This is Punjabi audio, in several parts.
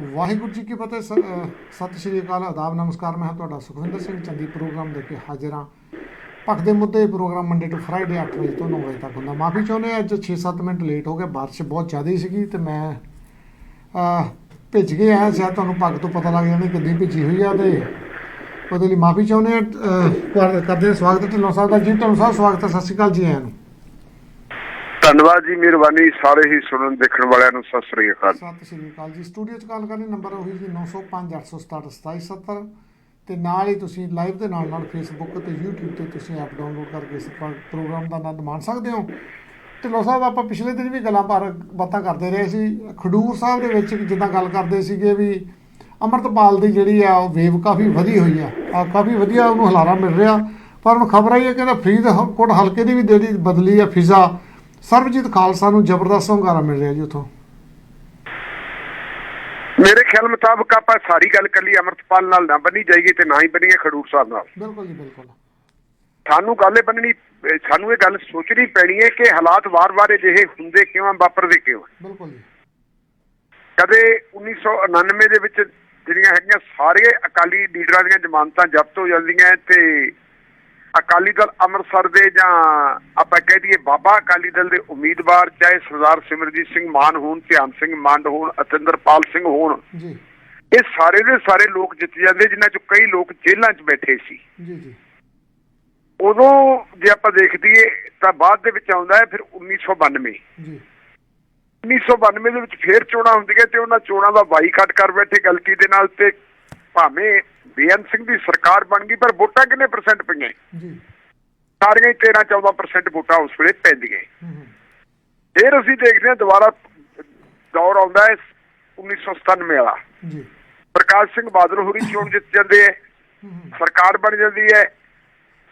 ਵਾਹਿਗੁਰੂ ਜੀ ਕੀ ਫਤਿਹ ਸ- ਸਤਿ ਸ਼੍ਰੀ ਅਕਾਲ ਆਦਾਬ ਨਮਸਕਾਰ। ਮੈਂ ਹਾਂ ਤੁਹਾਡਾ ਸੁਖਵਿੰਦਰ ਸਿੰਘ ਚੰਦੀ ਪ੍ਰੋਗਰਾਮ ਦੇ ਕੇ ਹਾਜ਼ਰ ਹਾਂ। ਪੱਖ ਦੇ ਮੁੱਦੇ ਪ੍ਰੋਗਰਾਮ ਮੰਡੇ ਤੋਂ ਫਰਾਈਡੇ 8 ਵਜੇ ਤੋਂ 9 ਵਜੇ ਤੱਕ ਹੁੰਦਾ। ਮਾਫੀ ਚਾਹੁੰਦੇ ਹਾਂ, ਅੱਜ 6-7 ਮਿੰਟ ਲੇਟ ਹੋ ਗਏ ਬਾਰਿਸ਼ ਬਹੁਤ ਜ਼ਿਆਦਾ ਸੀਗੀ ਤੇ ਮੈਂ ਭਿੱਜ ਕੇ ਆਇਆ ਸ਼ਾਇਦ ਤੁਹਾਨੂੰ ਪੱਗ ਤੋਂ ਪਤਾ ਲੱਗ ਜਾਣੀ ਕਿੰਨੀ ਭਿੱਜੀ ਹੋਈ ਆ ਤੇ ਉਹਦੇ ਲਈ ਮਾਫੀ ਚਾਹੁੰਦੇ ਹਾਂ। ਕਰਦੇ ਸਵਾਗਤ। ਢਿੱਲੋਂ ਸਾਹਿਬ ਦਾ ਜੀ ਤੁਹਾਨੂੰ ਸਾਹਿਬ ਸਵਾਗਤ ਹੈ। ਸਤਿ ਸ਼੍ਰੀ ਅਕਾਲ ਜੀ ਆਇਆਂ ਨੂੰ। ਧੰਨਵਾਦ ਜੀ, ਮਿਹਰਬਾਨੀ ਸਾਰੇ ਹੀ ਸੁਣਨ, ਦੇਖਣ ਵਾਲਿਆਂ ਨੂੰ ਸਤਿ ਸ੍ਰੀ ਅਕਾਲ। ਸਤਿ ਸ਼੍ਰੀ ਅਕਾਲ ਜੀ। ਸਟੂਡੀਓ 'ਚ ਗੱਲ ਕਰਨੀ ਨੰਬਰ ਉਹੀ ਜੀ 905 867 2770 ਤੇ ਨਾਲ ਹੀ ਤੁਸੀਂ ਲਾਈਵ ਦੇ ਨਾਲ ਨਾਲ ਫੇਸਬੁੱਕ ਤੇ YouTube ਤੇ ਤੁਸੀਂ ਐਪ ਡਾਊਨਲੋਡ ਕਰਕੇ ਇਸ ਪ੍ਰੋਗਰਾਮ ਦਾ ਆਨੰਦ ਮਾਣ ਸਕਦੇ ਹੋ। ਢਿੱਲੋਂ ਸਾਹਿਬ, ਆਪਾਂ ਪਿਛਲੇ ਦਿਨ ਵੀ ਗੱਲਾਂ ਬਾਰ, ਬਾਤਾਂ ਕਰਦੇ ਰਹੇ ਸੀ। ਖਡੂਰ ਸਾਹਿਬ ਦੇ ਵਿੱਚ ਜਿੱਦਾਂ ਗੱਲ ਕਰਦੇ ਸੀਗੇ ਵੀ ਅਮਰਤਪਾਲ ਦੀ ਜਿਹੜੀ ਆ, ਉਹ ਵੇਵ ਕਾਫੀ ਵਧੀ ਹੋਈ ਆ। ਆ ਕਾਫੀ ਵਧੀਆ ਉਹਨੂੰ ਹਲਾਰਾ ਮਿਲ ਰਿਹਾ। ਪਰ ਹੁਣ ਖਬਰ ਆਈ ਹੈ ਕਿ ਫਰੀਦਕੋਟ ਹਲਕੇ ਦੀ ਵੀ ਜਿਹੜੀ ਬਦਲੀ ਆ ਫਿਜ਼ਾ ਸਰਬਜੀਤ ਖਾਲਸਾ ਨੂੰ ਜ਼ਬਰਦਸਤ ਹੁੰਗਾਰਾ ਮਿਲ ਰਿਹਾ ਜੀ ਉੱਥੋਂ। ਮੇਰੇ ਖਿਆਲ ਮੁਤਾਬਕ ਆਪਾਂ ਸਾਰੀ ਗੱਲ ਕੱਲੀ ਅਮਰਤਪਾਲ ਨਾਲ ਨਾ ਬੰਨੀ ਜਾਈਏ ਤੇ ਨਾ ਹੀ ਬੰਨੀਏ ਖਡੂਰ ਸਾਹਿਬ ਨਾਲ। ਬਿਲਕੁਲ ਜੀ ਬਿਲਕੁਲ। ਸਾਨੂੰ ਗੱਲ ਬੰਨਣੀ ਸਾਨੂੰ ਇਹ ਗੱਲ ਸੋਚਣੀ ਪੈਣੀ ਹੈ ਕਿ ਹਾਲਾਤ ਵਾਰ-ਵਾਰ ਅਜਿਹੇ ਹੁੰਦੇ ਕਿਉਂ ਆ, ਵਾਪਰਦੇ ਕਿਉਂ। ਬਿਲਕੁਲ ਜੀ। ਕਦੇ 1999 ਦੇ ਵਿੱਚ ਜਿਹੜੀਆਂ ਹੈਗੀਆਂ ਸਾਰੇ ਅਕਾਲੀ ਲੀਡਰਾਂ ਦੀਆਂ ਜ਼ਮਾਨਤਾਂ ਜ਼ਬਤ ਹੋ ਜਾਂਦੀਆਂ ਤੇ ਅਕਾਲੀ ਦਲ ਅੰਮ੍ਰਿਤਸਰ ਦੇ ਜਾਂ ਆਪਾਂ ਕਹਿ ਦਈਏ ਬਾਬਾ ਅਕਾਲੀ ਦਲ ਦੇ ਉਮੀਦਵਾਰ ਚਾਹੇ ਸਰਦਾਰ ਸਿਮਰਜੀਤ ਸਿੰਘ ਮਾਨ ਹੋਣ ਧਿਆਨ ਸਿੰਘ ਮੰਡ ਹੋਣ ਅਤਿੰਦਰਪਾਲ ਸਿੰਘ ਹੋਣ ਜੀ। ਇਹ ਸਾਰੇ ਦੇ ਸਾਰੇ ਲੋਕ ਜਿੱਤ ਜਾਂਦੇ ਜਿਨ੍ਹਾਂ ਚੋਂ ਕਈ ਲੋਕ ਜੇਲ੍ਹਾਂ 'ਚ ਬੈਠੇ ਸੀ। ਜੀ ਜੀ। ਉਦੋਂ ਜੇ ਆਪਾਂ ਦੇਖ ਦਈਏ ਤਾਂ ਬਾਅਦ ਦੇ ਵਿੱਚ ਆਉਂਦਾ ਹੈ ਫਿਰ 1992 ਜੀ। 1992 ਦੇ ਵਿੱਚ ਫੇਰ ਚੋਣਾਂ ਹੁੰਦੀਆਂ ਤੇ ਉਹਨਾਂ ਚੋਣਾਂ ਦਾ ਬਾਈਕਾਟ ਕਰ ਬੈਠੇ ਗਲਤੀ ਦੇ ਨਾਲ ਤੇ ਭਾਵੇਂ ਬੀਐਨ ਸਿੰਘ ਦੀ ਸਰਕਾਰ ਬਣ ਗਈ ਪਰ ਵੋਟਾਂ ਕਿੰਨੇ ਪਰਸੈਂਟ ਪਈਆਂ? ਜੀ। ਸਾਰੀਆਂ ਹੀ 13 14% ਵੋਟਾਂ ਉਸ ਵੇਲੇ ਪੈਂਦੀਆਂ। ਫਿਰ ਅਸੀਂ ਦੇਖਦੇ ਹਾਂ ਦੁਬਾਰਾ ਦੌਰ ਆਉਂਦਾ ਹੈ 1997 ਵਾਲਾ। ਜੀ। ਪ੍ਰਕਾਸ਼ ਸਿੰਘ ਬਾਦਲ ਹੋਰੀ ਚੋਣ ਜਿੱਤ ਜਾਂਦੇ ਹੈ। ਸਰਕਾਰ ਬਣ ਜਾਂਦੀ ਹੈ।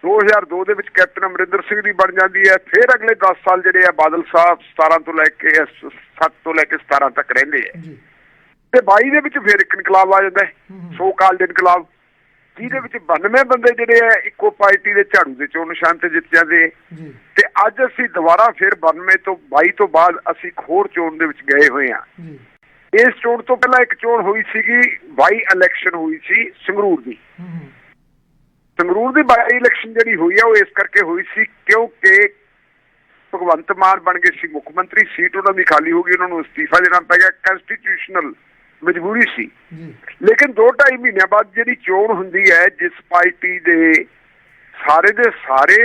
2002 ਦੇ ਵਿੱਚ ਕੈਪਟਨ ਅਮਰਿੰਦਰ ਸਿੰਘ ਦੀ ਬਣ ਜਾਂਦੀ ਹੈ। ਫਿਰ ਅਗਲੇ 10 ਸਾਲ ਜਿਹੜੇ ਆ ਬਾਦਲ ਸਾਹਿਬ 17 ਤੋਂ ਲੈ ਕੇ 7 ਤੋਂ ਲੈ ਕੇ 17 ਤੱਕ ਰਹਿੰਦੇ ਆ ਜੀ। ਤੇ 22 ਦੇ ਵਿੱਚ ਫਿਰ ਇੱਕ ਇਨਕਲਾਬ ਆ ਜਾਂਦਾ। ਸੋ ਕਾਲਡ ਇਨਕਲਾਬ। ਜਿਹਦੇ ਵਿੱਚ 92 ਬੰਦੇ ਜਿਹੜੇ ਆ ਇੱਕੋ ਪਾਰਟੀ ਦੇ ਝਾੜੂ ਦੇ ਚੋਣ ਨਿਸ਼ਾਨ ਤੇ ਜਿੱਤ ਜਾਂਦੇ ਤੇ ਅੱਜ ਅਸੀਂ ਦੁਬਾਰਾ ਫਿਰ 92 ਤੋਂ 22 ਤੋਂ ਬਾਅਦ ਅਸੀਂ ਹੋਰ ਚੋਣ ਦੇ ਵਿੱਚ ਗਏ ਹੋਏ ਆ ਇਸ ਚੋਣ ਤੋਂ ਪਹਿਲਾਂ ਇੱਕ ਚੋਣ ਹੋਈ ਸੀਗੀ ਬਾਈ ਇਲੈਕਸ਼ਨ ਹੋਈ ਸੀ ਸੰਗਰੂਰ ਦੀ। ਸੰਗਰੂਰ ਦੀ ਬਾਈ ਇਲੈਕਸ਼ਨ ਜਿਹੜੀ ਹੋਈ ਆ ਉਹ ਇਸ ਕਰਕੇ ਹੋਈ ਸੀ ਕਿਉਂਕਿ ਭਗਵੰਤ ਮਾਨ ਬਣ ਗਏ ਸੀ ਮੁੱਖ ਮੰਤਰੀ ਸੀਟ ਉਹਨਾਂ ਦੀ ਖਾਲੀ ਹੋ ਗਈ ਉਹਨਾਂ ਨੂੰ ਅਸਤੀਫਾ ਦੇਣਾ ਪੈ ਗਿਆ। ਕੰਸਟੀਟਿਊਸ਼ਨਲ ਮਜਬੂਰੀ ਸੀ। ਲੇਕਿਨ 2.5 ਮਹੀਨਿਆਂ ਬਾਅਦ ਜਿਹੜੀ ਚੋਣ ਹੁੰਦੀ ਹੈ ਜਿਸ ਪਾਰਟੀ ਦੇ ਸਾਰੇ ਦੇ ਸਾਰੇ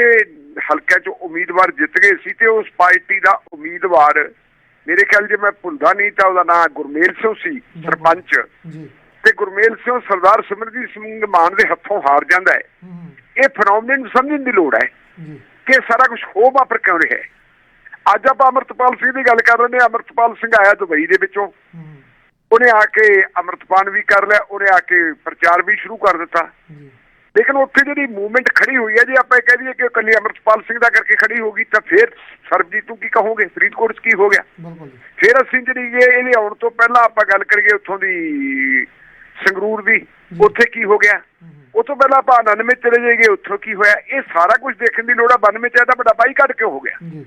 ਹਲਕਿਆਂ 'ਚੋਂ ਉਮੀਦਵਾਰ ਜਿੱਤ ਗਏ ਸੀ ਤੇ ਉਸ ਪਾਰਟੀ ਦਾ ਉਮੀਦਵਾਰ ਮੇਰੇ ਖਿਆਲ ਜੇ ਮੈਂ ਭੁੱਲਦਾ ਨਹੀਂ ਤਾਂ ਉਹਦਾ ਨਾਮ ਗੁਰਮੇਲ ਸਿੰਘ ਸੀ ਸਰਪੰਚ। ਤੇ ਗੁਰਮੇਲ ਸਿੰਘ ਸਰਦਾਰ ਸਿਮਰਜੀਤ ਸਿੰਘ ਮਾਨ ਦੇ ਹੱਥੋਂ ਹਾਰ ਜਾਂਦਾ ਹੈ। ਇਹ ਫੈਨੋਮੀਨਨ ਸਮਝਣ ਦੀ ਲੋੜ ਹੈ ਕਿ ਸਾਰਾ ਕੁਝ ਹੋ ਵਾਪਰ ਕਿਉਂ ਰਿਹਾ ਹੈ। ਅੱਜ ਆਪਾਂ ਅਮਰਤਪਾਲ ਸਿੰਘ ਦੀ ਗੱਲ ਕਰ ਰਹੇ ਨੇ। ਅਮਰਤਪਾਲ ਸਿੰਘ ਆਇਆ ਦੁਬਈ ਦੇ ਵਿੱਚੋਂ। ਉਹਨੇ ਆ ਕੇ ਅਮਰਤਪਾਨ ਵੀ ਕਰ ਲਿਆ ਉਹਨੇ ਆ ਕੇ ਪ੍ਰਚਾਰ ਵੀ ਸ਼ੁਰੂ ਕਰ ਦਿੱਤਾ। ਲੇਕਿਨ ਉੱਥੇ ਜਿਹੜੀ ਮੂਵਮੈਂਟ ਖੜੀ ਹੋਈ ਹੈ ਜੇ ਆਪਾਂ ਇਹ ਕਹਿ ਦਈਏ ਕਿ ਇਕੱਲੀ ਅਮਰਤਪਾਲ ਸਿੰਘ ਦਾ ਕਰਕੇ ਖੜੀ ਹੋਗੀ ਤਾਂ ਫਿਰ ਸਰਬਜੀਤ ਤੂੰ ਕੀ ਕਹੋਗੇ? ਫਰੀਦਕੋਟ 'ਚ ਕੀ ਹੋ ਗਿਆ? ਫਿਰ ਅਸੀਂ ਜਿਹੜੀ ਇਹ ਇਹਦੇ ਆਉਣ ਤੋਂ ਪਹਿਲਾਂ ਆਪਾਂ ਗੱਲ ਕਰੀਏ ਉੱਥੋਂ ਦੀ ਸੰਗਰੂਰ ਦੀ ਉੱਥੇ ਕੀ ਹੋ ਗਿਆ? ਹੂੰ ਹੂੰ, ਉਹ ਤੋਂ ਪਹਿਲਾਂ ਆਪਾਂ 99 ਚਲੇ ਜਾਈਏ ਉੱਥੋਂ ਕੀ ਹੋਇਆ? ਇਹ ਸਾਰਾ ਕੁਝ ਦੇਖਣ ਦੀ ਲੋੜ ਆ 92 ਚ ਇਹਦਾ ਵੱਡਾ ਬਾਈਕਾਟ ਕਿਉਂ ਹੋ ਗਿਆ? ਜੀ।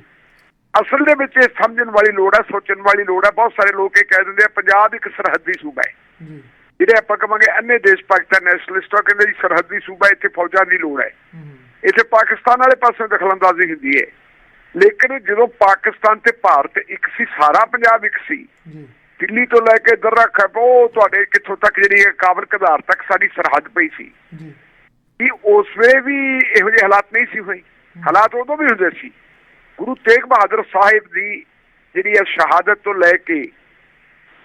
ਅਸਲ ਦੇ ਵਿੱਚ ਇਹ ਸਮਝਣ ਵਾਲੀ ਲੋੜ ਹੈ ਸੋਚਣ ਵਾਲੀ ਲੋੜ ਹੈ ਬਹੁਤ ਸਾਰੇ ਲੋਕ ਇਹ ਕਹਿ ਦਿੰਦੇ ਆ ਪੰਜਾਬ ਇੱਕ ਸਰਹੱਦੀ ਸੂਬਾ ਹੈ। ਜਿਹੜੇ ਆਪਾਂ ਕਹਾਂਗੇ ਅੰਨੇ ਦੇਸ਼ ਪਾਕਿਸਤਾਨ ਨੈਸ਼ਨਲਿਸਟ ਆ ਕਹਿੰਦੇ ਜੀ ਸਰਹੱਦੀ ਸੂਬਾ ਇੱਥੇ ਫੌਜਾਂ ਦੀ ਲੋੜ ਹੈ। ਇੱਥੇ ਪਾਕਿਸਤਾਨ ਵਾਲੇ ਪਾਸੇ ਦਖਲਅੰਦਾਜ਼ੀ ਹੁੰਦੀ ਹੈ। ਲੇਕਿਨ ਜਦੋਂ ਪਾਕਿਸਤਾਨ ਤੇ ਭਾਰਤ ਇੱਕ ਸੀ ਸਾਰਾ ਪੰਜਾਬ ਇੱਕ ਸੀ ਦਿੱਲੀ ਤੋਂ ਲੈ ਕੇ ਦਰਰਾ ਖੈਬੋ ਤੁਹਾਡੇ ਕਿੱਥੋਂ ਤੱਕ ਜਿਹੜੀ ਕਾਬਲ ਕਧਾਰ ਤੱਕ ਸਾਡੀ ਸਰਹੱਦ ਪਈ ਸੀ। ਜੀ। ਕਿ ਉਸ ਵੇਲੇ ਵੀ ਇਹੋ ਜਿਹੇ ਹਾਲਾਤ ਨਹੀਂ ਸੀ ਹੋਏ। ਹਾਲਾਤ ਉਦੋਂ ਵੀ ਹੁੰਦੇ ਸੀ। ਗੁਰੂ ਤੇਗ ਬਹਾਦਰ ਸਾਹਿਬ ਦੀ ਜਿਹੜੀ ਹੈ ਸ਼ਹਾਦਤ ਤੋਂ ਲੈ ਕੇ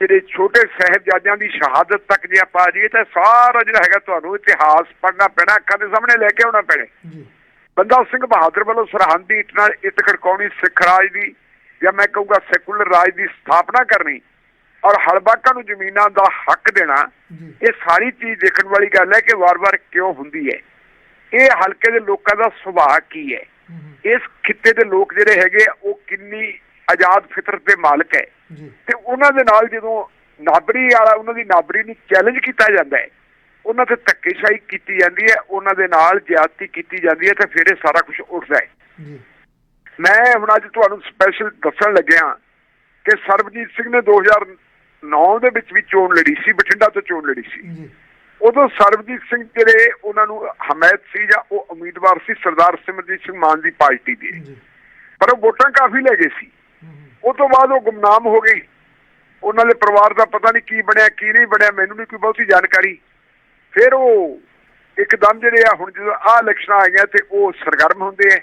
ਜਿਹੜੇ ਛੋਟੇ ਸਾਹਿਬਜ਼ਾਦਿਆਂ ਦੀ ਸ਼ਹਾਦਤ ਤੱਕ ਜੇ ਆਪਾਂ ਆ ਜਾਈਏ ਤਾਂ ਸਾਰਾ ਜਿਹੜਾ ਹੈਗਾ ਤੁਹਾਨੂੰ ਇਤਿਹਾਸ ਪੜ੍ਹਨਾ ਪੈਣਾ ਅੱਖਾਂ ਦੇ ਸਾਹਮਣੇ ਲੈ ਕੇ ਆਉਣਾ ਪੈਣਾ। ਜੀ। ਬੰਦਾ ਸਿੰਘ ਬਹਾਦਰ ਵੱਲੋਂ ਸਰਹੰਦ ਦੀ ਇੱਟ ਨਾਲ ਇੱਟ ਖੜਕਾਉਣੀ ਸਿੱਖ ਰਾਜ ਦੀ ਜਾਂ ਮੈਂ ਕਹੂੰਗਾ ਸੈਕੂਲਰ ਰਾਜ ਦੀ ਸਥਾਪਨਾ ਕਰਨੀ ਔਰ ਹਲਬਾਕਾਂ ਨੂੰ ਜ਼ਮੀਨਾਂ ਦਾ ਹੱਕ ਦੇਣਾ ਇਹ ਸਾਰੀ ਚੀਜ਼ ਦੇਖਣ ਵਾਲੀ ਗੱਲ ਹੈ ਕਿ ਵਾਰ-ਵਾਰ ਕਿਉਂ ਹੁੰਦੀ ਹੈ? ਇਹ ਹਲਕੇ ਦੇ ਲੋਕਾਂ ਦਾ ਸੁਭਾਅ ਕੀ ਹੂੰ, ਇਸ ਖਿੱਤੇ ਦੇ ਲੋਕ ਜਿਹੜੇ ਹੈਗੇ ਆ, ਉਹ ਕਿੰਨੀ ਆਜ਼ਾਦ ਫਿਤਰਤ ਦੇ ਮਾਲਕ ਹੈ। ਤੇ ਉਹਨਾਂ ਦੇ ਨਾਲ ਜਦੋਂ ਨਾਬਰੀ ਵਾਲਾ ਉਹਨਾਂ ਦੀ ਨਾਬਰੀ ਨੂੰ ਚੈਲੰਜ ਕੀਤਾ ਜਾਂਦਾ ਹੈ ਉਹਨਾਂ ਤੇ ਧੱਕੇਸ਼ਾਹੀ ਕੀਤੀ ਜਾਂਦੀ ਹੈ ਉਹਨਾਂ ਦੇ ਨਾਲ ਜ਼ਿਆਦਤੀ ਕੀਤੀ ਜਾਂਦੀ ਹੈ ਤੇ ਫਿਰ ਇਹ ਸਾਰਾ ਕੁਝ ਉੱਠਦਾ ਹੈ। ਮੈਂ ਹੁਣ ਅੱਜ ਤੁਹਾਨੂੰ ਸਪੈਸ਼ਲ ਦੱਸਣ ਲੱਗਿਆ ਕਿ ਸਰਬਜੀਤ ਸਿੰਘ ਨੇ 2000 2009 ਦੇ ਵਿੱਚ ਵੀ ਚੋਣ ਲੜੀ ਸੀ ਬਠਿੰਡਾ ਤੋਂ ਚੋਣ ਲੜੀ ਸੀ। ਜੀ। ਉਦੋਂ ਸਰਬਜੀਤ ਸਿੰਘ ਜਿਹੜੇ ਉਹਨਾਂ ਨੂੰ ਹਮਾਇਤ ਸੀ ਜਾਂ ਉਹ ਉਮੀਦਵਾਰ ਸੀ ਸਰਦਾਰ ਸਿਮਰਜੀਤ ਸਿੰਘ ਮਾਨ ਦੀ ਪਾਰਟੀ ਦੇ। ਪਰ ਉਹ ਵੋਟਾਂ ਕਾਫੀ ਲੈ ਗਏ ਸੀ। ਉਹ ਤੋਂ ਬਾਅਦ ਉਹ ਗੁੰਮਨਾਮ ਹੋ ਗਏ। ਉਹਨਾਂ ਦੇ ਪਰਿਵਾਰ ਦਾ ਪਤਾ ਨਹੀਂ ਕੀ ਬਣਿਆ ਕੀ ਨਹੀਂ ਬਣਿਆ ਮੈਨੂੰ ਨਹੀਂ ਕੋਈ ਬਹੁਤੀ ਜਾਣਕਾਰੀ। ਫਿਰ ਉਹ ਇੱਕਦਮ ਜਿਹੜੇ ਆ ਹੁਣ ਜਦੋਂ ਆਹ ਇਲੈਕਸ਼ਨਾਂ ਆਈਆਂ ਤੇ ਉਹ ਸਰਗਰਮ ਹੁੰਦੇ ਆ।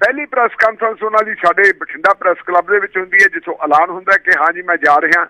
ਪਹਿਲੀ ਪ੍ਰੈਸ ਕਾਨਫਰੰਸ ਉਹਨਾਂ ਦੀ ਸਾਡੇ ਬਠਿੰਡਾ ਪ੍ਰੈਸ ਕਲੱਬ ਦੇ ਵਿੱਚ ਹੁੰਦੀ ਹੈ ਜਿੱਥੋਂ ਐਲਾਨ ਹੁੰਦਾ ਕਿ ਹਾਂ ਜੀ ਮੈਂ ਜਾ ਰਿਹਾ।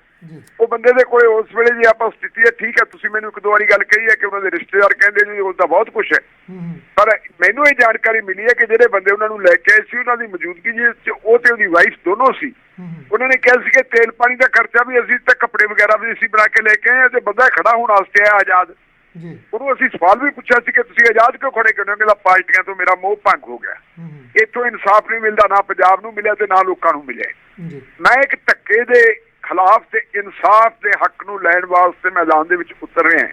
ਉਹ ਬੰਦੇ ਦੇ ਕੋਲੇ ਉਸ ਵੇਲੇ ਜੀ ਆਪਾਂ ਸਥਿਤੀ ਹੈ ਠੀਕ ਹੈ ਤੁਸੀਂ ਮੈਨੂੰ ਇੱਕ ਦੋ ਵਾਰੀ ਗੱਲ ਕਹੀ ਹੈ ਕਿ ਉਹਨਾਂ ਦੇ ਰਿਸ਼ਤੇਦਾਰ ਕਹਿੰਦੇ ਜੀ ਉਹ ਤਾਂ ਬਹੁਤ ਕੁਝ ਹੈ। ਹੂੰ, ਹੂੰ, ਪਰ ਮੈਨੂੰ ਇਹ ਜਾਣਕਾਰੀ ਮਿਲੀ ਹੈ ਕਿ ਜਿਹੜੇ ਬੰਦੇ ਉਹਨਾਂ ਨੂੰ ਲੈ ਕੇ ਆਏ ਸੀ ਉਹਨਾਂ ਦੀ ਮੌਜੂਦਗੀ ਜੀ ਉਹ ਤੇ ਉਹਦੀ ਵਾਈਫ ਦੋਨੋਂ ਸੀ। ਹੂੰ, ਹੂੰ, ਉਹਨਾਂ ਨੇ ਕਿਹਾ ਸੀ ਕਿ ਤੇਲ ਪਾਣੀ ਦਾ ਖਰਚਾ ਵੀ ਅਸੀਂ ਤੇ ਕੱਪੜੇ ਵਗੈਰਾ ਵੀ ਅਸੀਂ ਬਣਾ ਕੇ ਲੈ ਕੇ ਆਏ ਹਾਂ ਤੇ ਬੰਦਾ ਖੜਾ ਹੋਣ ਵਾਸਤੇ ਆਇਆ ਆਜ਼ਾਦ। ਜੀ। ਉਹਨੂੰ ਅਸੀਂ ਸਵਾਲ ਵੀ ਪੁੱਛਿਆ ਸੀ ਕਿ ਤੁਸੀਂ ਆਜ਼ਾਦ ਕਿਉਂ ਖੜੇ ਕਿਉਂ ਕਹਿੰਦਾ ਪਾਰਟੀਆਂ ਤੋਂ ਮੇਰਾ ਮੋਹ ਭੰਗ ਹੋ ਗਿਆ। ਹੂੰ, ਹੂੰ, ਇੱਥੋਂ ਇਨਸਾਫ ਨਹੀਂ ਮਿਲਦਾ ਨਾ ਪੰਜਾਬ ਨੂੰ ਮਿਲਿਆ ਤੇ ਨਾ ਲੋਕਾਂ ਨੂੰ ਮਿਲਿਆ। ਮੈਂ ਇੱਕ ਧੱਕੇ ਦੇ ਖਿਲਾਫ ਤੇ ਇਨਸਾਫ ਦੇ ਹੱਕ ਨੂੰ ਲੈਣ ਵਾਸਤੇ ਮੈਦਾਨ ਦੇ ਵਿੱਚ ਉਤਰ ਰਿਹਾ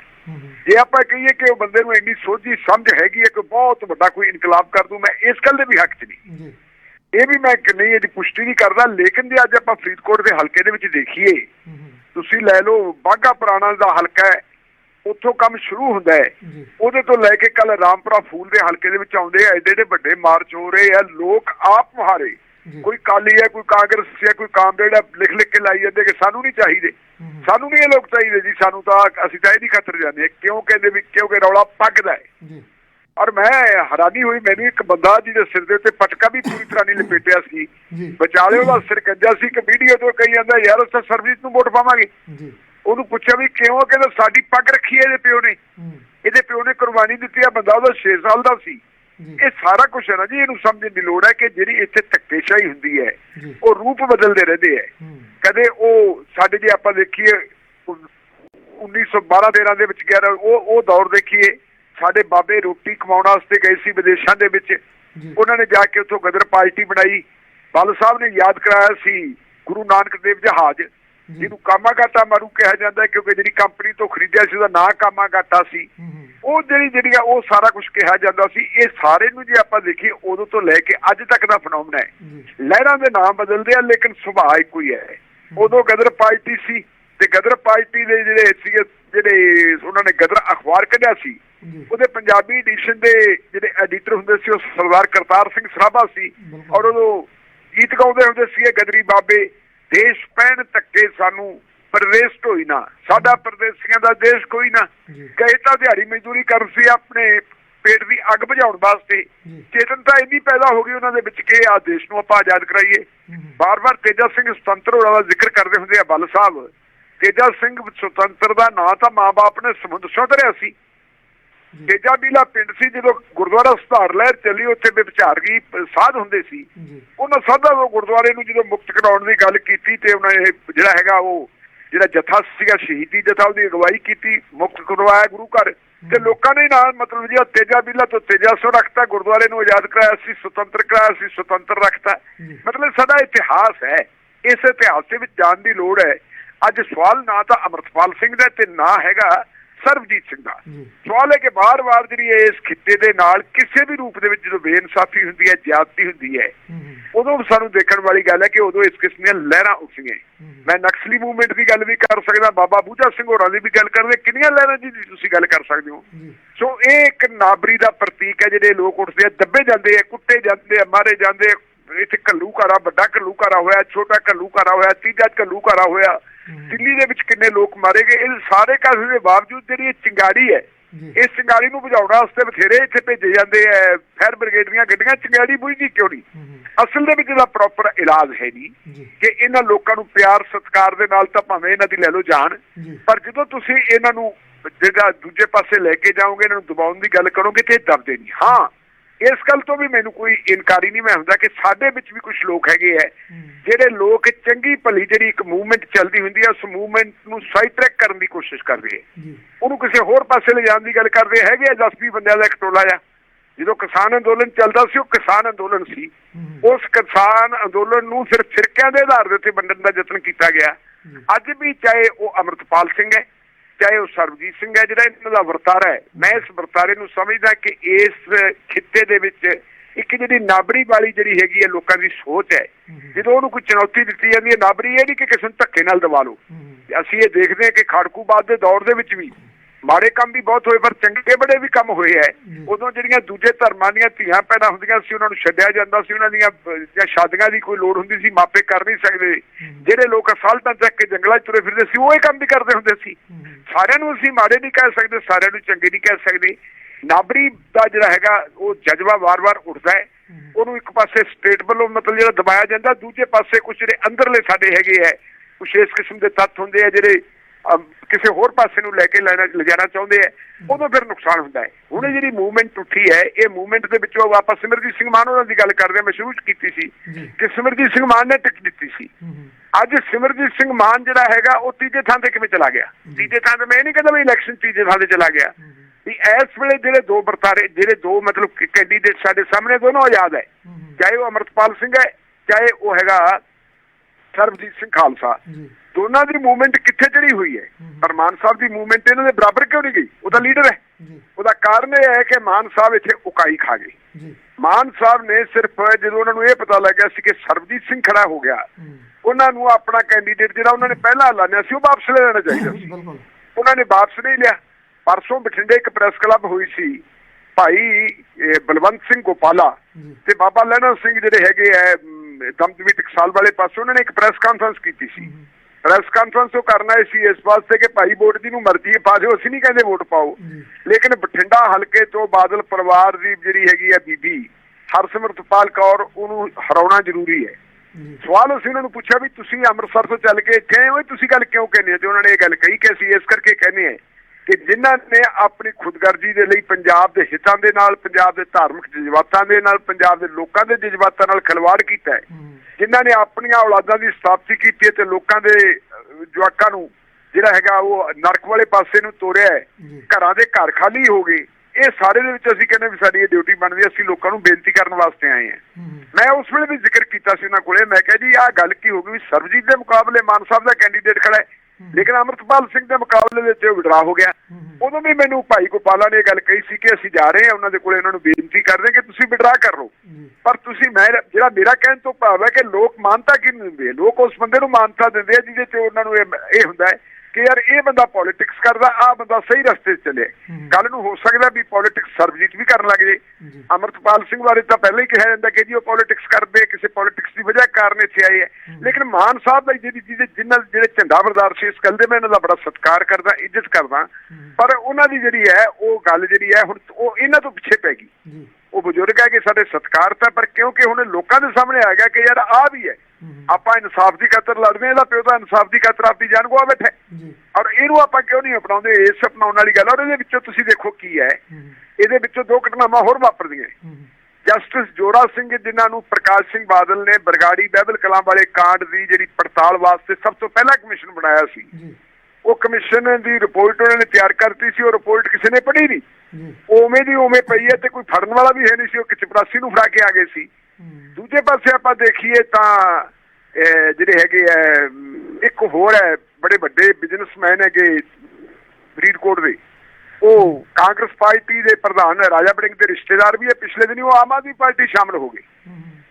ਜੇ ਆਪਾਂ ਕਹੀਏ ਕਿ ਉਹ ਬੰਦੇ ਨੂੰ ਇੰਨੀ ਸੋਝੀ ਸਮਝ ਹੈਗੀ ਹੈ ਕਿ ਬਹੁਤ ਵੱਡਾ ਕੋਈ ਇਨਕਲਾਬ ਕਰ ਦੂ ਮੈਂ ਇਸ ਗੱਲ ਦੇ ਵੀ ਹੱਕ 'ਚ ਨਹੀਂ। ਜੀ। ਇਹ ਵੀ ਮੈਂ ਨਹੀਂ ਇਹਦੀ ਪੁਸ਼ਟੀ ਨਹੀਂ ਕਰਦਾ ਲੇਕਿਨ ਜੇ ਅੱਜ ਆਪਾਂ ਫਰੀਦਕੋਟ ਦੇ ਹਲਕੇ ਦੇ ਵਿੱਚ ਦੇਖੀਏ ਤੁਸੀਂ ਲੈ ਲਓ ਬਾਗਾ ਪੁਰਾਣਾ ਦਾ ਹਲਕਾ ਹੈ ਉੱਥੋਂ ਕੰਮ ਸ਼ੁਰੂ ਹੁੰਦਾ ਹੈ। ਉਹਦੇ ਤੋਂ ਲੈ ਕੇ ਕੱਲ ਰਾਮਪੁਰਾ ਫੂਲ ਦੇ ਹਲਕੇ ਦੇ ਵਿੱਚ ਆਉਂਦੇ ਆ ਏਡੇ ਏਡੇ ਵੱਡੇ ਮਾਰਚ ਹੋ ਰਹੇ ਆ ਲੋਕ ਆਪ ਮੁਹਾਰੇ। ਕੋਈ ਕਾਲੀ ਹੈ ਕੋਈ ਕਾਂਗਰਸ ਹੈ ਕੋਈ ਕਾਮਰੇਡ ਹੈ ਲਿਖ ਲਿਖ ਕੇ ਲਾਈ ਜਾਂਦੇ ਕਿ ਸਾਨੂੰ ਨਹੀਂ ਚਾਹੀਦੇ। ਸਾਨੂੰ ਨਹੀਂ ਇਹ ਲੋਕ ਚਾਹੀਦੇ ਜੀ ਸਾਨੂੰ ਤਾਂ ਅਸੀਂ ਤਾਂ ਇਹਦੀ ਖਾਤਰ ਜਾਂਦੇ ਕਿਉਂ ਕਹਿੰਦੇ ਵੀ ਕਿਉਂਕਿ ਰੌਲਾ ਪੱਕਦਾ ਹੈ। ਔਰ ਮੈਂ ਹੈਰਾਨੀ ਹੋਈ ਮੈਨੂੰ ਇੱਕ ਬੰਦਾ ਜਿਹਦੇ ਸਿਰ ਦੇ ਉੱਤੇ ਪਟਕਾ ਵੀ ਪੂਰੀ ਤਰ੍ਹਾਂ ਨਹੀਂ ਲਪੇਟਿਆ ਸੀ। ਵਿਚਾਲੇ ਉਹਦਾ ਸਿਰ ਗੱਜਾ ਸੀ ਕਿ ਵੀਡੀਓ ਤੋਂ ਕਹੀ ਜਾਂਦਾ ਯਾਰ ਅਸੀਂ ਸਰਬਜੀਤ ਨੂੰ ਵੋਟ ਪਾਵਾਂਗੇ। ਜੀ। ਉਹਨੂੰ ਪੁੱਛਿਆ ਵੀ ਕਿਉਂ ਕਹਿੰਦਾ ਸਾਡੀ ਪੱਗ ਰੱਖੀ ਹੈ ਇਹਦੇ ਪਿਓ ਨੇ। ਇਹਦੇ ਪਿਓ ਨੇ ਕੁਰਬਾਨੀ ਦਿੱਤੀ ਆ ਬੰਦਾ ਉਹਦਾ 6 ਸਾਲ ਦਾ ਸੀ। ਇਹ ਸਾਰਾ ਕੁਝ ਹੈ ਨਾ ਜੀ ਇਹਨੂੰ ਸਮਝਣ ਦੀ ਲੋੜ ਹੈ ਕਿ ਜਿਹੜੀ ਇੱਥੇ ਧੱਕੇਸ਼ਾਹੀ ਹੁੰਦੀ ਹੈ ਉਹ ਰੂਪ ਬਦਲਦੇ ਰਹਿੰਦੇ ਹੈ। ਕਦੇ ਉਹ ਸਾਡੇ ਜੇ ਆਪਾਂ ਦੇਖੀਏ 1912 13 ਦੇ ਵਿੱਚ ਗਿਆ ਉਹ ਉਹ ਦੌਰ ਦੇਖੀਏ ਸਾਡੇ ਬਾਬੇ ਰੋਟੀ ਕਮਾਉਣ ਵਾਸਤੇ ਗਏ ਸੀ ਵਿਦੇਸ਼ਾਂ ਦੇ ਵਿੱਚ। ਉਹਨਾਂ ਨੇ ਜਾ ਕੇ ਉੱਥੋਂ ਗਦਰ ਪਾਰਟੀ ਬਣਾਈ। ਬੱਲ ਸਾਹਿਬ ਨੇ ਯਾਦ ਕਰਾਇਆ ਸੀ ਗੁਰੂ ਨਾਨਕ ਦੇਵ ਜਹਾਜ਼ ਜਿਹਨੂੰ ਕਾਮਾਗਾਟਾ ਮਾਰੂ ਕਿਹਾ ਜਾਂਦਾ ਕਿਉਂਕਿ ਜਿਹੜੀ ਕੰਪਨੀ ਤੋਂ ਖਰੀਦਿਆ ਸੀ ਉਹਦਾ ਨਾਂ ਕਾਮਾਗਾਟਾ ਸੀ। ਉਹ ਜਿਹੜੀ ਜਿਹੜੀਆਂ ਉਹ ਸਾਰਾ ਕੁਝ ਕਿਹਾ ਜਾਂਦਾ ਸੀ। ਇਹ ਸਾਰੇ ਨੂੰ ਜੇ ਆਪਾਂ ਦੇਖੀਏ ਉਦੋਂ ਤੋਂ ਲੈ ਕੇ ਅੱਜ ਤੱਕ ਦਾ ਫਨੋਮਨਾ ਹੈ। ਲਹਿਰਾਂ ਦੇ ਨਾਮ ਬਦਲਦੇ ਆ ਲੇਕਿਨ ਸੁਭਾਅ ਇੱਕੋ ਹੀ ਹੈ। ਉਦੋਂ ਗਦਰ ਪਾਰਟੀ ਸੀ ਤੇ ਗਦਰ ਪਾਰਟੀ ਦੇ ਜਿਹੜੇ ਸੀਗੇ ਜਿਹੜੇ ਉਹਨਾਂ ਨੇ ਗਦਰ ਅਖਬਾਰ ਕੱਢਿਆ ਸੀ ਉਹਦੇ ਪੰਜਾਬੀ ਐਡੀਸ਼ਨ ਦੇ ਜਿਹੜੇ ਐਡੀਟਰ ਹੁੰਦੇ ਸੀ ਉਹ ਸਰਦਾਰ ਕਰਤਾਰ ਸਿੰਘ ਸਰਾਭਾ ਸੀ। ਔਰ ਉਦੋਂ ਗੀਤ ਗਾਉਂਦੇ ਹੁੰਦੇ ਸੀਗੇ ਗਦਰੀ ਬਾਬੇ। ਦੇਸ਼ ਪੈਣ ਧੱਕੇ ਸਾਨੂੰ ਪਰਦੇਸ ਹੋਈ ਨਾ ਸਾਡਾ ਪਰਦੇਸੀਆਂ ਦਾ ਦੇਸ਼ ਕੋਈ ਨਾ। ਗਏ ਤਾਂ ਦਿਹਾੜੀ ਮਜ਼ਦੂਰੀ ਕਰਨ ਸੀ ਆਪਣੇ ਪੇਟ ਦੀ ਅੱਗ ਬੁਝਾਉਣ ਵਾਸਤੇ। ਚੇਤਨਤਾ ਇੰਨੀ ਪੈਦਾ ਹੋ ਗਈ ਉਹਨਾਂ ਦੇ ਵਿੱਚ ਕਿ ਆ ਦੇਸ਼ ਨੂੰ ਆਪਾਂ ਆਜ਼ਾਦ ਕਰਾਈਏ। ਬਾਰ-ਬਾਰ ਤੇਜਾ ਸਿੰਘ ਸੁਤੰਤਰ ਹੋਣਾ ਦਾ ਜ਼ਿਕਰ ਕਰਦੇ ਹੁੰਦੇ ਆ ਬੱਲ ਸਾਹਿਬ। ਤੇਜਾ ਸਿੰਘ ਸੁਤੰਤਰ ਦਾ ਨਾਂ ਤਾਂ ਮਾਂ-ਬਾਪ ਨੇ ਸਮੁੰਦਰ ਸੁਧਰਿਆ ਸੀ। ਜੀ ਤੇਜਾ ਬੀਲਾ ਪਿੰਡ ਸੀ ਜਦੋਂ ਗੁਰਦੁਆਰਾ ਸੁਧਾਰ ਲਹਿਰ ਚੱਲੀ ਉੱਥੇ ਵਿਚਾਰਗੀ ਸਾਧ ਹੁੰਦੇ ਸੀ। ਉਹਨਾਂ ਸਾਧਾਂ ਨੂੰ ਗੁਰਦੁਆਰੇ ਨੂੰ ਜਦੋਂ ਮੁਕਤ ਕਰਾਉਣ ਦੀ ਗੱਲ ਕੀਤੀ ਤੇ ਉਹਨਾਂ ਇਹ ਜਿਹੜਾ ਹੈਗਾ ਉਹ ਜਿਹੜਾ ਜਥਾ ਸੀਗਾ ਸ਼ਹੀਦੀ ਜਥਾ ਉਹਦੀ ਅਗਵਾਈ ਕੀਤੀ ਮੁਕਤ ਕਰਵਾਇਆ ਗੁਰੂ ਘਰ। ਤੇ ਲੋਕਾਂ ਨੇ ਨਾਲ ਮਤਲਬ ਜਿਹੜਾ ਤੇਜਾ ਬੀਲਾ ਤੋਂ ਤੇਜਾ ਸੋ ਰੱਖਤਾ ਗੁਰਦੁਆਰੇ ਨੂੰ ਆਜ਼ਾਦ ਕਰਾਇਆ ਸੀ ਸੁਤੰਤਰ ਕਰਾਇਆ ਸੀ ਸੁਤੰਤਰ ਰੱਖਤਾ। ਮਤਲਬ ਸਾਡਾ ਇਤਿਹਾਸ ਹੈ ਇਸ ਇਤਿਹਾਸ ਦੇ ਵਿੱਚ ਜਾਣ ਦੀ ਲੋੜ ਹੈ। ਅੱਜ ਸਵਾਲ ਨਾ ਤਾਂ ਅਮਰਤਪਾਲ ਸਿੰਘ ਦਾ ਤੇ ਨਾ ਹੈਗਾ ਸਰਬਜੀਤ ਸਿੰਘ ਦਾ ਸਵਾਲ ਹੈ ਕਿ ਬਾਰ-ਬਾਰ ਜਿਹੜੀ ਹੈ ਇਸ ਖਿੱਤੇ ਦੇ ਨਾਲ ਕਿਸੇ ਵੀ ਰੂਪ ਦੇ ਵਿੱਚ ਜਦੋਂ ਬੇਇਨਸਾਫੀ ਹੁੰਦੀ ਹੈ ਜ਼ਿਆਦਤੀ ਹੁੰਦੀ ਹੈ ਉਦੋਂ ਸਾਨੂੰ ਦੇਖਣ ਵਾਲੀ ਗੱਲ ਹੈ ਕਿ ਉਦੋਂ ਇਸ ਕਿਸਮ ਦੀਆਂ ਲਹਿਰਾਂ ਉੱਠੀਆਂ। ਮੈਂ ਨਕਸਲੀ ਮੂਵਮੈਂਟ ਦੀ ਗੱਲ ਵੀ ਕਰ ਸਕਦਾ ਬਾਬਾ ਬੂਝਾ ਸਿੰਘ ਹੋਰਾਂ ਦੀ ਵੀ ਗੱਲ ਕਰਦੇ ਕਿੰਨੀਆਂ ਲਹਿਰਾਂ ਜੀ ਤੁਸੀਂ ਗੱਲ ਕਰ ਸਕਦੇ ਹੋ? ਸੋ ਇਹ ਇੱਕ ਨਾਬਰੀ ਦਾ ਪ੍ਰਤੀਕ ਹੈ ਜਿਹੜੇ ਲੋਕ ਉੱਠਦੇ ਆ ਦੱਬੇ ਜਾਂਦੇ ਆ ਕੁੱਟੇ ਜਾਂਦੇ ਆ ਮਾਰੇ ਜਾਂਦੇ ਆ ਇੱਥੇ ਕੱਲੂ ਘਾਰਾ ਵੱਡਾ ਕੱਲੂ ਘਾਰਾ ਹੋਇਆ ਛੋਟਾ ਕੱਲੂ ਘਾਰਾ ਹੋਇਆ ਤੀਜਾ ਕੱਲੂ ਘਾਰਾ ਹੋਇਆ ਦਿੱਲੀ ਦੇ ਵਿੱਚ ਕਿੰਨੇ ਲੋਕ ਮਾਰੇ ਗਏ? ਇਹ ਸਾਰੇ ਕਾਸੇ ਦੇ ਬਾਵਜੂਦ ਜਿਹੜੀ ਇਹ ਚਿੰਗਾੜੀ ਹੈ ਇਸ ਚਿੰਗਾੜੀ ਨੂੰ ਬੁਝਾਉਣ ਵਾਸਤੇ ਬਥੇਰੇ ਇੱਥੇ ਭੇਜੇ ਜਾਂਦੇ ਆ। ਫਾਇਰ ਬ੍ਰਿਗੇਡ ਦੀਆਂ ਗੱਡੀਆਂ ਚਿੰਗਾੜੀ ਬੁਝਦੀ ਕਿਉਂ ਨਹੀਂ? ਅਸਲ ਦੇ ਵਿੱਚ ਇਹਦਾ ਪ੍ਰੋਪਰ ਇਲਾਜ ਹੈ ਨਹੀਂ ਕਿ ਇਹਨਾਂ ਲੋਕਾਂ ਨੂੰ ਪਿਆਰ ਸਤਿਕਾਰ ਦੇ ਨਾਲ ਤਾਂ ਭਾਵੇਂ ਇਹਨਾਂ ਦੀ ਲੈ ਲਓ ਜਾਨ ਜੀ। ਪਰ ਜਦੋਂ ਤੁਸੀਂ ਇਹਨਾਂ ਨੂੰ ਜਿਹੜਾ ਦੂਜੇ ਪਾਸੇ ਲੈ ਕੇ ਜਾਓਗੇ ਇਹਨਾਂ ਨੂੰ ਦਬਾਉਣ ਦੀ ਗੱਲ ਕਰੋਗੇ ਤੇ ਇਹ ਦਬਦੇ ਨਹੀਂ। ਹਾਂ ਇਸ ਗੱਲ ਤੋਂ ਵੀ ਮੈਨੂੰ ਕੋਈ ਇਨਕਾਰੀ ਨਹੀਂ ਮੈਂ ਹੁੰਦਾ ਕਿ ਸਾਡੇ ਵਿੱਚ ਵੀ ਕੁਝ ਲੋਕ ਹੈਗੇ ਐ ਜਿਹੜੇ ਲੋਕ ਚੰਗੀ ਭਲੀ ਜਿਹੜੀ ਇੱਕ ਮੂਵਮੈਂਟ ਚੱਲਦੀ ਹੁੰਦੀ ਹੈ ਉਸ ਮੂਵਮੈਂਟ ਨੂੰ ਸਾਈਡ ਟਰੈਕ ਕਰਨ ਦੀ ਕੋਸ਼ਿਸ਼ ਕਰਦੇ ਜੀ। ਉਹਨੂੰ ਕਿਸੇ ਹੋਰ ਪਾਸੇ ਲਿਜਾਣ ਦੀ ਗੱਲ ਕਰਦੇ ਹੈਗੇ ਆ 10 20 ਬੰਦਿਆਂ ਦਾ ਇੱਕ ਟੋਲਾ ਆ। ਜਦੋਂ ਕਿਸਾਨ ਅੰਦੋਲਨ ਚੱਲਦਾ ਸੀ ਉਹ ਕਿਸਾਨ ਅੰਦੋਲਨ ਸੀ। ਉਸ ਕਿਸਾਨ ਅੰਦੋਲਨ ਨੂੰ ਫਿਰ ਫਿਰਕਿਆਂ ਦੇ ਆਧਾਰ ਦੇ ਉੱਤੇ ਵੰਡਣ ਦਾ ਯਤਨ ਕੀਤਾ ਗਿਆ। ਅੱਜ ਵੀ ਚਾਹੇ ਉਹ ਅਮਰਤਪਾਲ ਸਿੰਘ ਹੈ ਚਾਹੇ ਉਹ ਸਰਬਜੀਤ ਸਿੰਘ ਹੈ ਜਿਹੜਾ ਇਹਨਾਂ ਦਾ ਵਰਤਾਰਾ ਹੈ ਮੈਂ ਇਸ ਵਰਤਾਰੇ ਨੂੰ ਸਮਝਦਾ ਕਿ ਇਸ ਖਿੱਤੇ ਦੇ ਵਿੱਚ ਇੱਕ ਜਿਹੜੀ ਨਾਬਰੀ ਵਾਲੀ ਜਿਹੜੀ ਹੈਗੀ ਹੈ ਲੋਕਾਂ ਦੀ ਸੋਚ ਹੈ ਜਦੋਂ ਉਹਨੂੰ ਕੋਈ ਚੁਣੌਤੀ ਦਿੱਤੀ ਜਾਂਦੀ ਹੈ ਨਾਬਰੀ ਇਹ ਨਹੀਂ ਕਿ ਕਿਸੇ ਨੂੰ ਧੱਕੇ ਨਾਲ ਦਬਾ ਲਓ। ਅਸੀਂ ਇਹ ਦੇਖਦੇ ਹਾਂ ਕਿ ਖੜਕੂਬਾਦ ਦੇ ਦੌਰ ਦੇ ਵਿੱਚ ਵੀ ਮਾੜੇ ਕੰਮ ਵੀ ਬਹੁਤ ਹੋਏ ਪਰ ਚੰਗੇ ਬੜੇ ਵੀ ਕੰਮ ਹੋਏ ਐ। ਉਦੋਂ ਜਿਹੜੀਆਂ ਦੂਜੇ ਧਰਮਾਂ ਦੀਆਂ ਧੀਆਂ ਪੈਦਾ ਹੁੰਦੀਆਂ ਸੀ ਉਹਨਾਂ ਨੂੰ ਛੱਡਿਆ ਜਾਂਦਾ ਸੀ ਉਹਨਾਂ ਦੀਆਂ ਜਾਂ ਸ਼ਾਦੀਆਂ ਦੀ ਕੋਈ ਲੋੜ ਹੁੰਦੀ ਸੀ ਮਾਪੇ ਕਰ ਨਹੀਂ ਸਕਦੇ। ਜਿਹੜੇ ਲੋਕ ਅਸਾਲਟਾਂ ਚੱਕ ਕੇ ਜੰਗਲਾਂ 'ਚ ਤੁਰੇ ਫਿਰਦੇ ਸੀ ਉਹ ਇਹ ਕੰਮ ਵੀ ਕਰਦੇ ਹੁੰਦੇ ਸੀ। ਸਾਰਿਆਂ ਨੂੰ ਅਸੀਂ ਮਾੜੇ ਨਹੀਂ ਕਹਿ ਸਕਦੇ ਸਾਰਿਆਂ ਨੂੰ ਚੰਗੇ ਨਹੀਂ ਕਹਿ ਸਕਦੇ। ਨਾਬਰੀ ਦਾ ਜਿਹੜਾ ਹੈਗਾ ਉਹ ਜਜ਼ਬਾ ਵਾਰ-ਵਾਰ ਉੱਠਦਾ ਹੈ। ਉਹਨੂੰ ਇੱਕ ਪਾਸੇ ਸਟੇਟ ਵੱਲੋਂ ਮਤਲਬ ਜਿਹੜਾ ਦਬਾਇਆ ਜਾਂਦਾ ਦੂਜੇ ਪਾਸੇ ਕੁਝ ਜਿਹੜੇ ਅੰਦਰਲੇ ਸਾਡੇ ਹੈਗੇ ਹੈ ਕੁਝ ਇਸ ਕਿਸਮ ਦੇ ਤੱਤ ਹੁੰਦੇ ਆ ਜਿਹੜੇ ਕਿਸੇ ਹੋਰ ਪਾਸੇ ਨੂੰ ਲੈ ਕੇ ਲੈਣਾ ਲਿਜਾਣਾ ਚਾਹੁੰਦੇ ਆ ਉਦੋਂ ਫਿਰ ਨੁਕਸਾਨ ਹੁੰਦਾ ਹੈ। ਹੁਣ ਜਿਹੜੀ ਮੂਵਮੈਂਟ ਉੱਠੀ ਹੈ ਇਹ ਮੂਵਮੈਂਟ ਦੇ ਵਿੱਚੋਂ ਆਪਾਂ ਸਿਮਰਜੀਤ ਸਿੰਘ ਮਾਨ ਉਹਨਾਂ ਦੀ ਗੱਲ ਕਰਦੇ ਮੈਂ ਸ਼ੁਰੂ ਚ ਕੀਤੀ ਸੀ। ਕਿ ਸਿਮਰਜੀਤ ਸਿੰਘ ਮਾਨ ਨੇ ਟਿਕਟ ਦਿੱਤੀ ਸੀ। ਅੱਜ ਸਿਮਰਜੀਤ ਸਿੰਘ ਮਾਨ ਜਿਹੜਾ ਹੈਗਾ ਉਹ ਤੀਜੇ ਥਾਂ ਤੇ ਕਿਵੇਂ ਚਲਾ ਗਿਆ? ਤੀਜੇ ਥਾਂ ਤੇ ਮੈਂ ਇਹ ਨਹੀਂ ਕਹਿੰਦਾ ਵੀ ਇਲੈਕਸ਼ਨ ਤੀਜੇ ਥਾਂ ਤੇ ਚਲਾ ਗਿਆ। ਵੀ ਇਸ ਵੇਲੇ ਜਿਹੜੇ ਦੋ ਵਰਤਾਰੇ ਜਿਹੜੇ ਦੋ ਮਤਲਬ ਕੈਂਡੀਡੇਟ ਸਾਡੇ ਸਾਹਮਣੇ ਦੋਨੋਂ ਆਜ਼ਾਦ ਹੈ। ਚਾਹੇ ਉਹ ਅਮਰਤਪਾਲ ਸਿੰਘ ਹੈ ਚਾਹੇ ਉਹ ਹੈਗਾ ਸਰਬਜੀਤ ਸਿੰਘ ਖਾਲਸਾ। ਜੀ। ਦੋਨਾਂ ਦੀ ਮੂਵਮੈਂਟ ਕਿੱਥੇ ਚੜੀ ਹੋਈ ਹੈ? ਪਰ ਮਾਨ ਸਾਹਿਬ ਦੀ ਮੂਵਮੈਂਟ ਇਹਨਾਂ ਦੇ ਬਰਾਬਰ ਕਿਉਂ ਨਹੀਂ ਗਈ? ਉਹਦਾ ਲੀਡਰ ਹੈ। ਉਹਦਾ ਕਾਰਨ ਇਹ ਹੈ ਕਿ ਮਾਨ ਸਾਹਿਬ ਇੱਥੇ ਉਕਾਈ ਖਾ ਗਏ। ਮਾਨ ਸਾਹਿਬ ਨੇ ਸਿਰਫ ਜਦੋਂ ਉਹਨਾਂ ਨੂੰ ਇਹ ਪਤਾ ਲੱਗਿਆ ਸੀ ਕਿ ਸਰਬਜੀਤ ਸਿੰਘ ਖੜਾ ਹੋ ਗਿਆ ਉਹਨਾਂ ਨੂੰ ਆਪਣਾ ਕੈਂਡੀਡੇਟ ਜਿਹੜਾ ਉਹਨਾਂ ਨੇ ਪਹਿਲਾਂ ਐਲਾਨਿਆ ਸੀ ਉਹ ਵਾਪਸ ਲੈ ਲੈਣਾ ਚਾਹੀਦਾ ਸੀ। ਬਿਲਕੁਲ। ਉਹਨਾਂ ਨੇ ਵਾਪਸ ਨਹੀਂ ਲਿਆ। ਪਰਸੋਂ ਬਠਿੰਡੇ ਇੱਕ ਪ੍ਰੈਸ ਕਲੱਬ ਹੋਈ ਸੀ ਭਾਈ ਬਲਵੰਤ ਸਿੰਘ ਗੋਪਾਲਾ ਤੇ ਬਾਬਾ ਲੈਣਾ ਸਿੰਘ ਜਿਹੜੇ ਹੈਗੇ ਐ ਦਮਦਮੀ ਟਕਸਾਲ ਵਾਲੇ ਪਾਸੇ ਉਹਨਾਂ ਨੇ ਇੱਕ ਪ੍ਰੈਸ ਕਾਨਫਰੰਸ ਕੀਤੀ ਸੀ। ਪ੍ਰੈਸ ਕਾਨਫਰੰਸ ਉਹ ਕਰਨਾ ਸੀ ਇਸ ਵਾਸਤੇ ਕਿ ਭਾਈ ਵੋਟ ਦੀ ਨੂੰ ਮਰਜ਼ੀ ਹੈ ਪਾ ਦਿਓ ਅਸੀਂ ਨਹੀਂ ਕਹਿੰਦੇ ਵੋਟ ਪਾਓ। ਲੇਕਿਨ ਬਠਿੰਡਾ ਹਲਕੇ ਤੋਂ ਬਾਦਲ ਪਰਿਵਾਰ ਦੀ ਜਿਹੜੀ ਹੈਗੀ ਹੈ ਬੀਬੀ ਹਰਸਿਮਰਤਪਾਲ ਕੌਰ ਉਹਨੂੰ ਹਰਾਉਣਾ ਜ਼ਰੂਰੀ ਹੈ। ਸਵਾਲ ਅਸੀਂ ਉਹਨਾਂ ਨੂੰ ਪੁੱਛਿਆ ਵੀ ਤੁਸੀਂ ਅੰਮ੍ਰਿਤਸਰ ਤੋਂ ਚੱਲ ਕੇ ਇੱਥੇ ਆਏ ਹੋ ਤੁਸੀਂ ਗੱਲ ਕਿਉਂ ਕਹਿੰਦੇ ਹੋ? ਤੇ ਉਹਨਾਂ ਨੇ ਇਹ ਗੱਲ ਕਹੀ ਕਿ ਅਸੀਂ ਇਸ ਕਰਕੇ ਕਹਿੰਦੇ ਹਾਂ। ਕਿ ਜਿਨ੍ਹਾਂ ਨੇ ਆਪਣੀ ਖੁਦਗਰਜੀ ਦੇ ਲਈ ਪੰਜਾਬ ਦੇ ਹਿੱਤਾਂ ਦੇ ਨਾਲ ਪੰਜਾਬ ਦੇ ਧਾਰਮਿਕ ਜਜ਼ਬਾਤਾਂ ਦੇ ਨਾਲ ਪੰਜਾਬ ਦੇ ਲੋਕਾਂ ਦੇ ਜਜ਼ਬਾਤਾਂ ਨਾਲ ਖਿਲਵਾੜ ਕੀਤਾ ਹੈ। ਜਿਨ੍ਹਾਂ ਨੇ ਆਪਣੀਆਂ ਔਲਾਦਾਂ ਦੀ ਸਥਾਪਤੀ ਕੀਤੀ ਤੇ ਲੋਕਾਂ ਦੇ ਜਵਾਕਾਂ ਨੂੰ ਜਿਹੜਾ ਹੈਗਾ ਉਹ ਨਰਕ ਵਾਲੇ ਪਾਸੇ ਨੂੰ ਤੋਰਿਆ ਹੈ। ਘਰਾਂ ਦੇ ਘਰ ਖਾਲੀ ਹੋ ਗਏ। ਇਹ ਸਾਰੇ ਦੇ ਵਿੱਚ ਅਸੀਂ ਕਹਿੰਦੇ ਵੀ ਸਾਡੀ ਇਹ ਡਿਊਟੀ ਬਣਦੀ ਅਸੀਂ ਲੋਕਾਂ ਨੂੰ ਬੇਨਤੀ ਕਰਨ ਵਾਸਤੇ ਆਏ ਹਾਂ। ਮੈਂ ਉਸ ਵੇਲੇ ਵੀ ਜ਼ਿਕਰ ਕੀਤਾ ਸੀ ਉਹਨਾਂ ਕੋਲੇ। ਮੈਂ ਕਿਹਾ ਜੀ ਆਹ ਗੱਲ ਕੀ ਹੋ ਗਈ ਵੀ ਸਰਬਜੀਤ ਦੇ ਮੁਕਾਬਲੇ ਮਾਨ ਸਾਹਿਬ ਦਾ ਕੈਂਡੀਡੇਟ ਖੜਾ ਹੈ। ਲੇਕਿਨ ਅਮਰਤਪਾਲ ਸਿੰਘ ਦੇ ਮੁਕਾਬਲੇ ਵਿੱਚ ਉਹ ਵਿਡਰਾ ਹੋ ਗਿਆ। ਉਦੋਂ ਵੀ ਮੈਨੂੰ ਭਾਈ ਗੋਪਾਲਾ ਨੇ ਇਹ ਗੱਲ ਕਹੀ ਸੀ ਕਿ ਅਸੀਂ ਜਾ ਰਹੇ ਹਾਂ ਉਹਨਾਂ ਦੇ ਕੋਲੇ ਉਹਨਾਂ ਨੂੰ ਬੇਨਤੀ ਕਰਦੇ ਹਾਂ ਕਿ ਤੁਸੀਂ ਵਿਡਰਾ ਕਰ ਲਓ। ਪਰ ਤੁਸੀਂ ਮੈਂ ਜਿਹੜਾ ਮੇਰਾ ਕਹਿਣ ਤੋਂ ਭਾਵ ਹੈ ਕਿ ਲੋਕ ਮਾਨਤਾ ਕਿਹਨੂੰ ਦਿੰਦੇ ਲੋਕ ਉਸ ਬੰਦੇ ਨੂੰ ਮਾਨਤਾ ਦਿੰਦੇ ਆ ਜਿਹਦੇ ਚ ਉਹਨਾਂ ਨੂੰ ਇਹ ਇਹ ਹੁੰਦਾ ਹੈ ਕਿ ਯਾਰ ਇਹ ਬੰਦਾ ਪੋਲਿਟਿਕਸ ਕਰਦਾ ਆ ਬੰਦਾ ਸਹੀ ਰਸਤੇ 'ਚ ਚੱਲਿਆ ਹਮ। ਕੱਲ ਨੂੰ ਹੋ ਸਕਦਾ ਵੀ ਪੋਲਿਟਿਕਸ ਸਰਬਜੀਤ ਵੀ ਕਰਨ ਲੱਗ ਜੇ। ਅਮਰਤਪਾਲ ਸਿੰਘ ਬਾਰੇ ਤਾਂ ਪਹਿਲਾਂ ਹੀ ਕਿਹਾ ਜਾਂਦਾ ਕਿ ਜੀ ਉਹ ਪੋਲਿਟਿਕਸ ਕਰਦੇ ਕਿਸੇ ਪੋਲਿਟਿਕਸ ਦੀ ਵਜ੍ਹਾ ਕਾਰਨ ਇੱਥੇ ਆਏ ਹੈ। ਲੇਕਿਨ ਮਾਨ ਸਾਹਿਬ ਦਾ ਜਿਹੜੀ ਜਿਹਦੇ ਜਿਨ੍ਹਾਂ ਜਿਹੜੇ ਝੰਡਾ ਬਰਦਾਰ ਸੀ ਇਸ ਗੱਲ ਦੇ ਮੈਂ ਇਹਨਾਂ ਦਾ ਬੜਾ ਸਤਿਕਾਰ ਕਰਦਾ ਇੱਜ਼ਤ ਕਰਦਾ। ਪਰ ਉਹਨਾਂ ਦੀ ਜਿਹੜੀ ਹੈ ਉਹ ਗੱਲ ਜਿਹੜੀ ਹੈ ਹੁਣ ਉਹ ਇਹਨਾਂ ਤੋਂ ਪਿੱਛੇ ਪੈ ਗਈ। ਉਹ ਬਜ਼ੁਰਗ ਹੈ ਕਿ ਸਾਡੇ ਸਤਿਕਾਰਤ ਹੈ ਪਰ ਕਿਉਂਕਿ ਹੁਣ ਲੋਕਾਂ ਦੇ ਸਾਹਮਣੇ ਆ ਗਿਆ ਕਿ ਯਾਰ ਆ ਵੀ ਹੈ। ਆਪਾਂ ਇਨਸਾਫ ਦੀ ਖਾਤਰ ਲੜਦੇ ਇਹਦਾ ਪਿਓ ਤਾਂ ਇਨਸਾਫ ਦੀ ਖਾਤਰ ਆਪਦੀ ਜਾਨ ਗਵਾ ਬੈਠਾ ਔਰ ਇਹਨੂੰ ਆਪਾਂ ਕਿਉਂ ਨਹੀਂ ਅਪਣਾਉਂਦੇ? ਇਸ ਅਪਣਾਉਣ ਵਾਲੀ ਗੱਲ ਔਰ ਇਹਦੇ ਵਿੱਚੋਂ ਤੁਸੀਂ ਦੇਖੋ ਕੀ ਹੈ। ਇਹਦੇ ਵਿੱਚੋਂ ਦੋ ਘਟਨਾਵਾਂ ਹੋਰ ਵਾਪਰਦੀਆਂ ਜਸਟਿਸ ਜੋੜਾ ਸਿੰਘ ਜਿਨ੍ਹਾਂ ਨੂੰ ਪ੍ਰਕਾਸ਼ ਸਿੰਘ ਬਾਦਲ ਨੇ ਬਰਗਾੜੀ ਬਹਿਬਲ ਕਲਾਂ ਵਾਲੇ ਕਾਂਡ ਦੀ ਜਿਹੜੀ ਪੜਤਾਲ ਵਾਸਤੇ ਸਭ ਤੋਂ ਪਹਿਲਾ ਕਮਿਸ਼ਨ ਬਣਾਇਆ ਸੀ। ਉਹ ਕਮਿਸ਼ਨ ਦੀ ਰਿਪੋਰਟ ਉਹਨਾਂ ਨੇ ਤਿਆਰ ਕਰਤੀ ਸੀ। ਉਹ ਰਿਪੋਰਟ ਕਿਸੇ ਨੇ ਪੜ੍ਹੀ ਨਹੀਂ। ਉਵੇਂ ਦੀ ਉਵੇਂ ਪਈ ਹੈ ਤੇ ਕੋਈ ਫੜਨ ਵਾਲਾ ਵੀ ਹੈ ਨਹੀਂ ਸੀ। ਉਹ ਕਿ ਚਪਰਾਸੀ ਨੂੰ ਫੜਾ ਕੇ ਆ ਗਏ ਸੀ। ਦੂਜੇ ਪਾਸੇ ਆਪਾਂ ਦੇਖੀਏ ਤਾਂ ਜਿਹੜੇ ਹੈਗੇ ਆ ਇੱਕ ਹੋਰ ਹੈ ਬੜੇ ਵੱਡੇ ਬਿਜ਼ਨਸਮੈਨ ਹੈਗੇ ਫਰੀਦਕੋਟ ਦੇ। ਉਹ ਕਾਂਗਰਸ ਪਾਰਟੀ ਦੇ ਪ੍ਰਧਾਨ ਰਾਜਾ ਬੜਿੰਗ ਦੇ ਰਿਸ਼ਤੇਦਾਰ ਵੀ ਹੈ ਪਿਛਲੇ ਦਿਨੀ ਉਹ ਆਮ ਆਦਮੀ ਪਾਰਟੀ ਸ਼ਾਮਲ ਹੋ ਗਏ।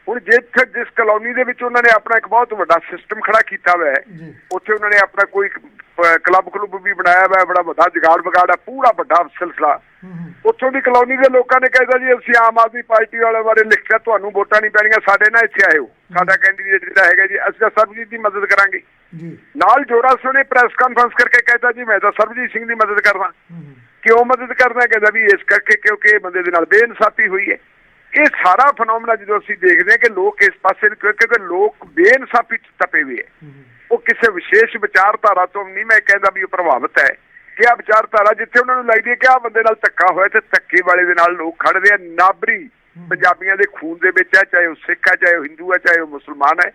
ਹੁਣ ਜਿੱਥੇ ਜਿਸ ਕਲੋਨੀ ਦੇ ਵਿੱਚ ਉਹਨਾਂ ਨੇ ਆਪਣਾ ਇੱਕ ਬਹੁਤ ਵੱਡਾ ਸਿਸਟਮ ਖੜਾ ਕੀਤਾ ਹੋਇਆ ਹੈ ਉੱਥੇ ਉਹਨਾਂ ਨੇ ਆਪਣਾ ਕੋਈ ਕਲੱਬ ਕਲੁੱਬ ਵੀ ਬਣਾਇਆ ਹੋਇਆ ਬੜਾ ਵੱਡਾ ਜਗਾੜ ਵਗਾੜ ਹੈ ਪੂਰਾ ਵੱਡਾ ਸਿਲਸਿਲਾ। ਉੱਥੋਂ ਦੀ ਕਲੋਨੀ ਦੇ ਲੋਕਾਂ ਨੇ ਕਹਿੰਦਾ ਜੀ ਅਸੀਂ ਆਮ ਆਦਮੀ ਪਾਰਟੀ ਵਾਲੇ ਬਾਰੇ ਲਿਖਿਆ ਤੁਹਾਨੂੰ ਵੋਟਾਂ ਨਹੀਂ ਪੈਣੀਆਂ ਸਾਡੇ ਨਾਲ ਇੱਥੇ ਆਇਓ। ਸਾਡਾ ਕੈਂਡੀਡੇਟ ਜਿਹੜਾ ਹੈਗਾ ਜੀ ਅਸੀਂ ਤਾਂ ਸਰਬਜੀਤ ਦੀ ਮਦਦ ਕਰਾਂਗੇ। ਜੀ। ਨਾਲ ਜੋੜਾ ਸਿੰਘ ਨੇ ਪ੍ਰੈਸ ਕਾਨਫਰੰਸ ਕਰਕੇ ਕਹਿੰਦਾ ਜੀ ਮੈਂ ਤਾਂ ਸਰਬਜੀਤ ਸਿੰਘ ਦੀ ਮਦਦ ਕਰਦਾ। ਕਿਉਂ ਮਦਦ ਕਰਦਾ? ਕਹਿੰਦਾ ਵੀ ਇਸ ਕਰਕੇ ਕਿਉਂਕਿ ਇਹ ਬੰਦੇ ਦੇ ਨਾਲ ਬੇਇਨਸਾਫੀ ਹੋਈ ਹੈ। ਇਹ ਸਾਰਾ ਫਨੋਮਨਾ ਜਦੋਂ ਅਸੀਂ ਦੇਖਦੇ ਹਾਂ ਕਿ ਲੋਕ ਇਸ ਪਾਸੇ ਨੂੰ ਕਿਉਂ- ਕਿਉਂਕਿ ਲੋਕ ਬੇਇਨਸਾਫੀ ਚ ਤਪੇ ਹੋਏ ਹੈ। ਉਹ ਕਿਸੇ ਵਿਸ਼ੇਸ਼ ਵਿਚਾਰਧਾਰਾ ਤੋਂ ਨਹੀਂ ਮੈਂ ਕਹਿੰਦਾ ਵੀ ਉਹ ਪ੍ਰਭਾਵਿਤ ਹੈ। ਕਿ ਆ ਵਿਚਾਰਧਾਰਾ ਜਿੱਥੇ ਉਹਨਾਂ ਨੂੰ ਲੱਗਦੀ ਹੈ ਕਿ ਆ ਬੰਦੇ ਨਾਲ ਧੱਕਾ ਹੋਇਆ ਤੇ ਧੱਕੇ ਵਾਲੇ ਦੇ ਨਾਲ ਲੋਕ ਖੜਦੇ ਆ। ਨਾਬਰੀ ਪੰਜਾਬੀਆਂ ਦੇ ਖੂਨ ਦੇ ਵਿੱਚ ਹੈ ਚਾਹੇ ਉਹ ਸਿੱਖ ਹੈ ਚਾਹੇ ਉਹ ਹਿੰਦੂ ਹੈ ਚਾਹੇ ਉਹ ਮੁਸਲਮਾਨ ਹੈ।